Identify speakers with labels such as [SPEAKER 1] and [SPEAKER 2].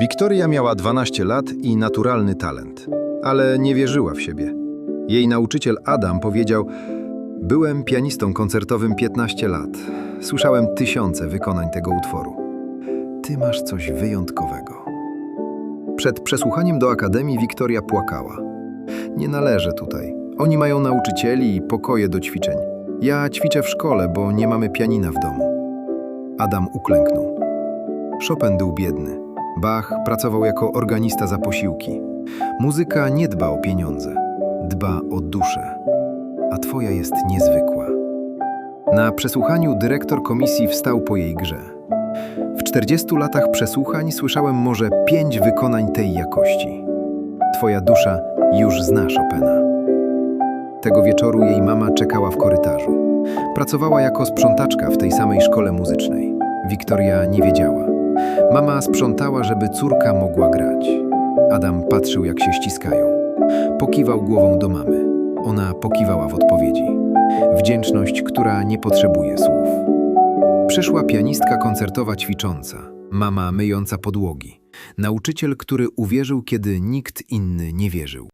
[SPEAKER 1] Wiktoria miała 12 lat i naturalny talent, ale nie wierzyła w siebie. Jej nauczyciel Adam powiedział: Byłem pianistą koncertowym 15 lat. Słyszałem tysiące wykonań tego utworu. Ty masz coś wyjątkowego. Przed przesłuchaniem do akademii Wiktoria płakała. Nie należę tutaj. Oni mają nauczycieli i pokoje do ćwiczeń. Ja ćwiczę w szkole, bo nie mamy pianina w domu. Adam uklęknął. Chopin był biedny. Bach pracował jako organista za posiłki. Muzyka nie dba o pieniądze, dba o duszę. A twoja jest niezwykła. Na przesłuchaniu dyrektor komisji wstał po jej grze. W 40 latach przesłuchań słyszałem może pięć wykonań tej jakości. Twoja dusza już zna Chopina. Tego wieczoru jej mama czekała w korytarzu. Pracowała jako sprzątaczka w tej samej szkole muzycznej. Wiktoria nie wiedziała. Mama sprzątała, żeby córka mogła grać. Adam patrzył, jak się ściskają. Pokiwał głową do mamy. Ona pokiwała w odpowiedzi. Wdzięczność, która nie potrzebuje słów. Przyszła pianistka koncertowa ćwicząca, mama myjąca podłogi, nauczyciel, który uwierzył, kiedy nikt inny nie wierzył.